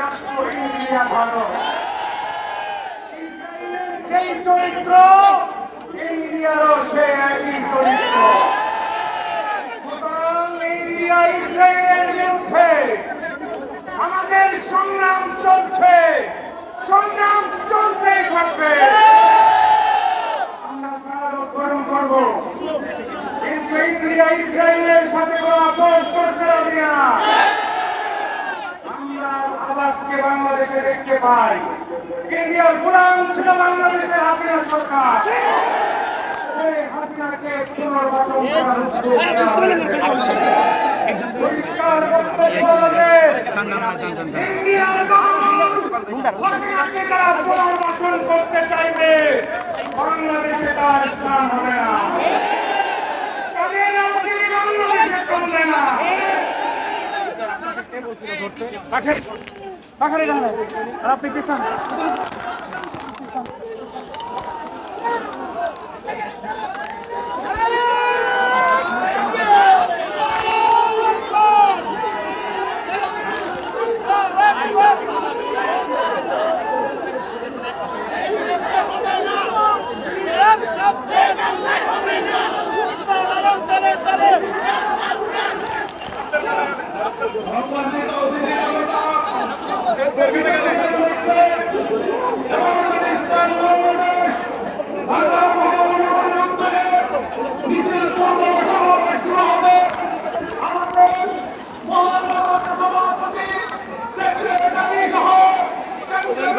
রাষ্ট্র ইন্ডিয়া ভারত ইসরায়েলের যেই চরিত্র ইন্ডিয়ারও সে একই চরিত্র ইন্ডিয়া ইসরায়েলের বিরুদ্ধে আমাদের সংগ্রাম চলছে সংগ্রাম চলতেই থাকবে আমরা ইন্ডিয়া ইসরায়েলের সাথে আপোষ করতে রাজি না। আমরা আবাসকে বাংলাদেশে দেখতে পাই। ইন্ডিয়ার গোলাম ছিল বাংলাদেশের হাসিনা সরকার। পুনর্বাসন করতে চাইবে, বাংলাদেশে তার স্থান হবে না। বাংলাদেশে চলবে না? পাখারে যান আর আপনি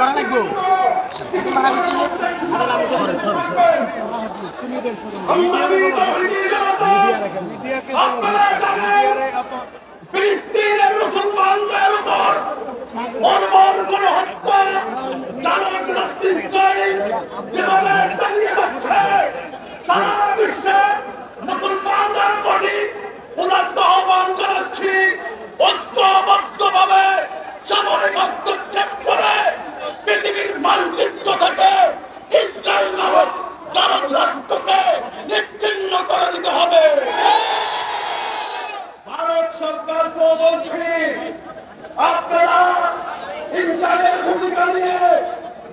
পিছন ফিলিস্তিনের মুসলমানদের উপর বর্বর গণহত্যা জানান রাষ্ট্র ইসরায়েল যেভাবে চালিয়ে যাচ্ছে সারা বিশ্বে মুসলমানদের প্রতি উদাত্ত আহ্বান জানাচ্ছি ঐক্যবদ্ধভাবে সামরিক হস্তক্ষেপ করে পৃথিবীর মানচিত্র থেকে ইসরায়েল নামক জানান রাষ্ট্রকে নিশ্চিন্ন করে দিতে হবে ভারত সরকারকে বলছি আপনারা ইসরায়েলের ভূমিকা নিয়ে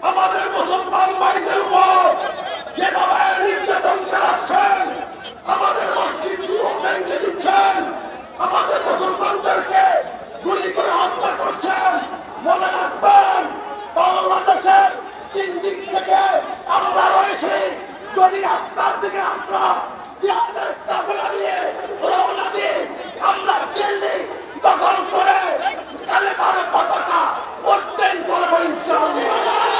আমাদের মুসলমান ভাইদের উপর যেভাবে নির্যাতন চালাচ্ছেন আমাদের মসজিদগুলো ভেঙে দিচ্ছেন আমাদের মুসলমানদেরকে গুলি করে হত্যা করছেন মনে রাখবেন বাংলাদেশের তিন দিক থেকে আমরা রয়েছি যদি আপনার দিকে আমরা জিহাদের কাফেলা নিয়ে রওনা দিয়ে আমরা দিল্লি দখল করে তালেবান পতাকা উত্তোলন করব ইনশাআল্লাহ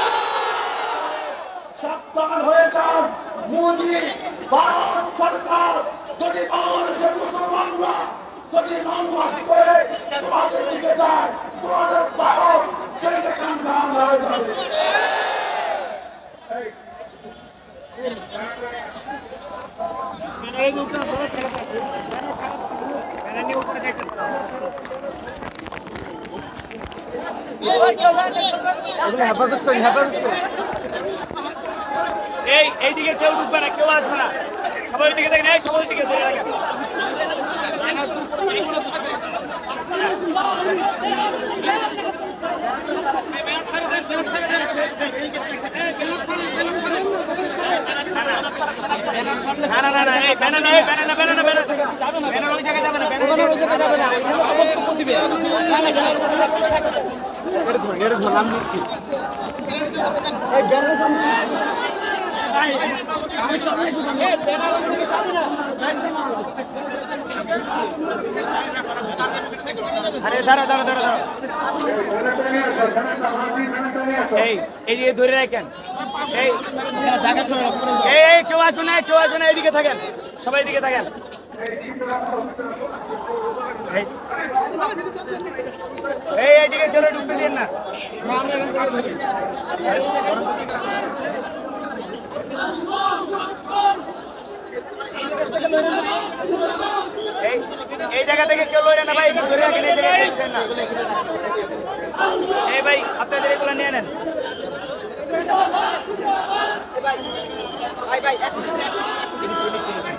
সাবধান হয়ে যান মোদি ভারত সরকার যদি বাংলাদেশের মুসলমানরা যদি রং মাস করে তোমাদের দিকে যায় তোমাদের ভারত কেটে কান হয়ে যাবে হেফাজত করি হেফাজত করি এই এইদিকে কেউ ঢুকবে না কেউ আসবে না সবাই ওইদিকে দেখেন এই সবাই ব্যানার যাবে না আরে দাঁড়া দাঁড়া দাঁড়া দাঁড়া এই এই যে ধরে রাখেন। এই কেউ আসবে না, কেউ আসবে না, এইদিকে থাকেন। সবাই এদিকে থাকেন। এই এই এইদিকে জোরে ঢুকতে দিন না এই জায়গা থেকে কেউ লড়ে না। ভাই ভাই আপনাদের এগুলো নিয়ে নেন এখন দাঁড়ান, দাঁড়ান,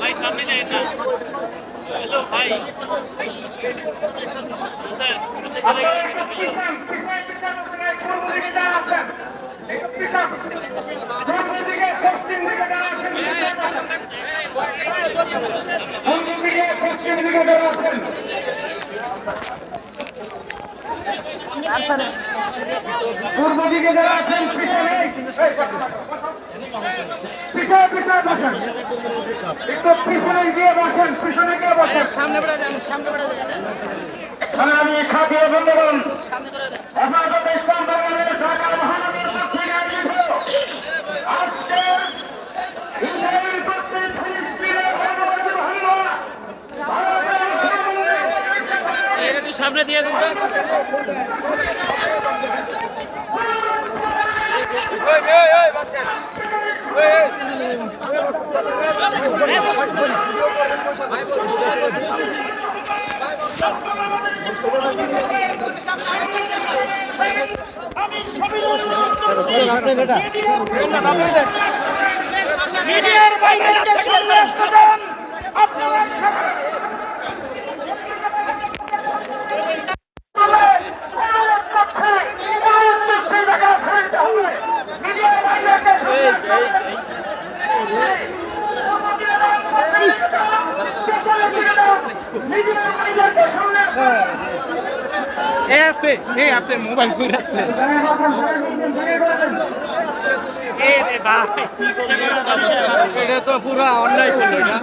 ভাই সামনে যাই না পূর্ব দিকে যারা আছেন, পিছনে পিছনে বসেন একটু পিছনে গিয়ে বসেন পিছনে গিয়ে বসেন। সামনে বেড়ে দেন সামনে বেড়ে দেন আমি সাথী বন্ধুগণ হেফাজত ইসলাম বাঙালির ঢাকা মহানগর পত্রিকা আয়োজিত আজকের ইসরায়েল কর্তৃক ফিলিস্তিনের বর্বরচিত হামলা ভারতের একটু সামনে দিয়ে দিন তো। মিডিয়ার বাইরে আপনারা এই আসতে এ আপনার মোবাইল কই রাখছেন এ রে ভাই। এটা তো পুরো অন্যায় করল, এটা।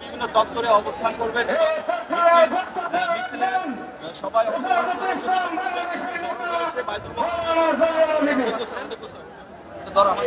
বিভিন্ন চত্বরে অবস্থান করবেন। মিছিলে সবাই অংশগ্রহণ করার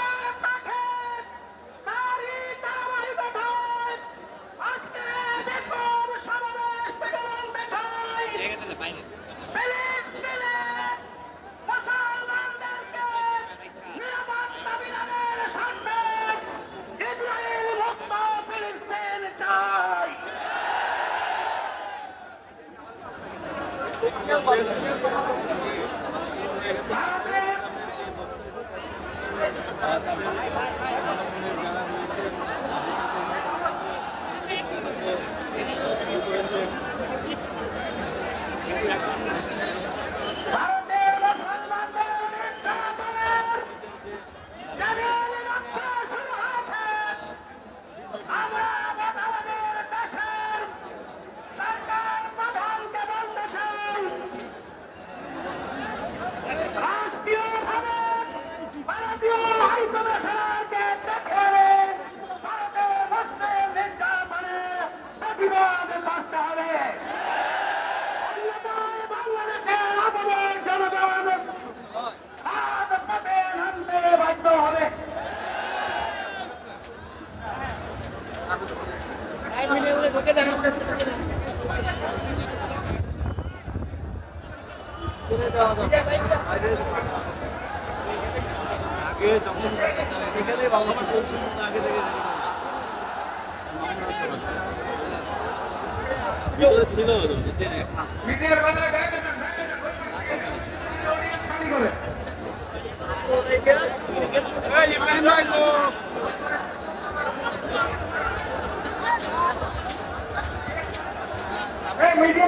Thank you. এই মিডিয়া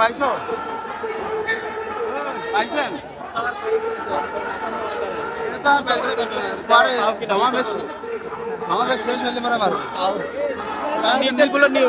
পাইছো? পাইছেন? সমাবেশ সমাবেশ শেষ হলে পরে পারবে। নিচেরগুলো নিয়ে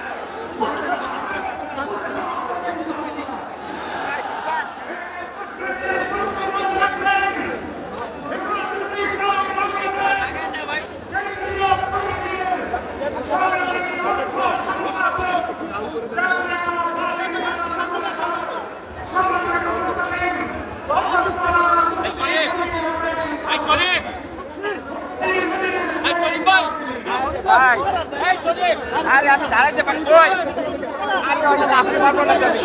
এই শরীফ এই শরীফ এই শরীফ ভাই ভাই এই শরীফ আরে আমি দাঁড়াইতে পারি আরে আসতে পারব না তুমি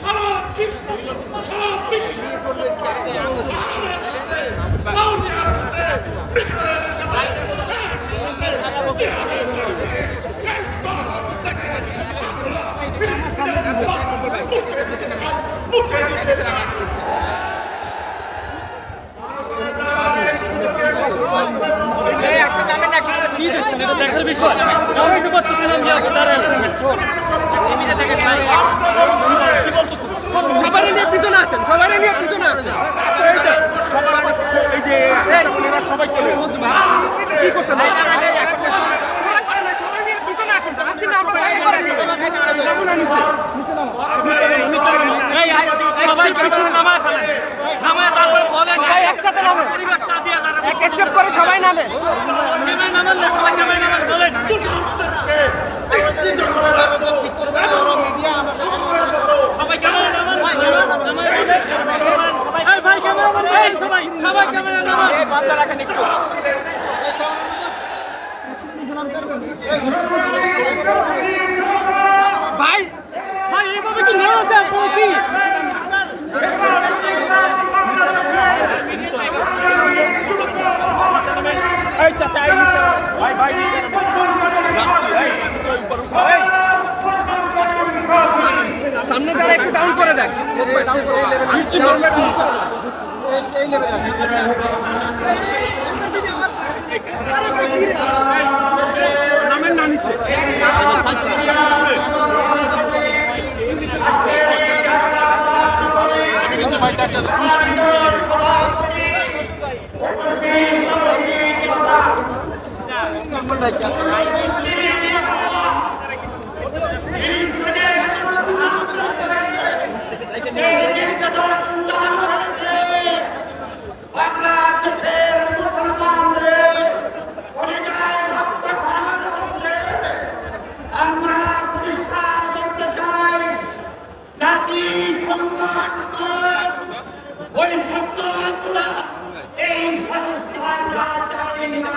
সারা বিশ্ব সারা বিশ্ব সাউদি আরবে মিশরের সাথে এই একটা নামে নাকি কি দেখছেন এটা দেখার বিষয়। সবাই চলে এটা কি করতে আসেন। আসছেন না, আমরা তাই করেন নিচে। নিচে নামো। সবাই পিছনে নামায় ফেলেন নামায় তারপরে বলেন সবাই একসাথে নামে। এক স্টেপ করে সবাই নামে। নামায় নামান না সবাই নামায় নামান বলেন। সবাই ক্যামেরা নামান সবাই সবাই ক্যামেরা নামান একটু ভাই ভাই এইভাবে কি নেওয়া যায় কি এই চাচা এই নিচে। ভাই ভাই নিচে। সামনে যারা একটু ডাউন করে নিচে নামবে না। আছে নামেন না নিচে বাংলাদেশের মুসলমানদের কলিজায় রক্ত খরচ হচ্ছে আমরা পরিষ্কার করতে চাই জাতি সংগঠন ওই সংগঠনগুলো এই সংস্থানরা চাই না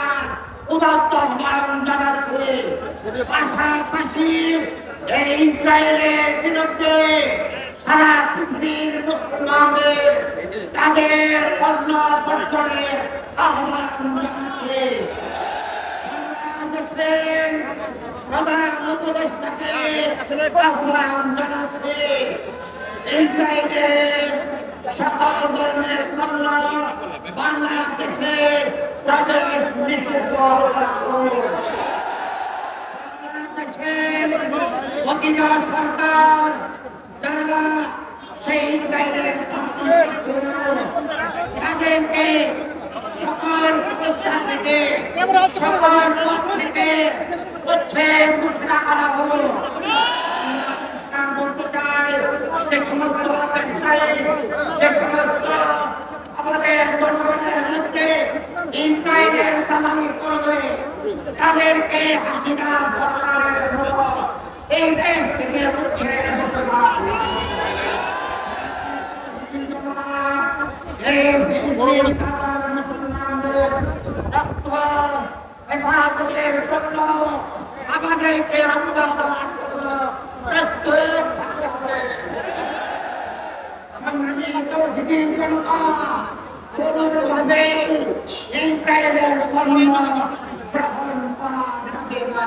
উদাত্ত আহ্বান জানাচ্ছে পাশাপাশি এই ইসরায়েলের বিরুদ্ধে সারা পৃথিবীর মুসলমানদের তাদের অন্য বছরের আহ্বান জানাচ্ছে বাংলাদেশের বাংলাদেশে প্রবেশ নিষিদ্ধ। বাংলাদেশের সরকার যারা সেই ইসরায়েলের তাদেরকে সমস্ত আমাদের জনগণের মধ্যে ইসরায়েলের দালালি করবে, তাদেরকে হাসিনা সরকারের মতো এই দেশ থেকে জন্য আমাদেরকে রক্ত দেওয়ার প্রস্তুত কোনোভাবে ইসরায়েলের পণ্য গ্রহণ করা যাবে না।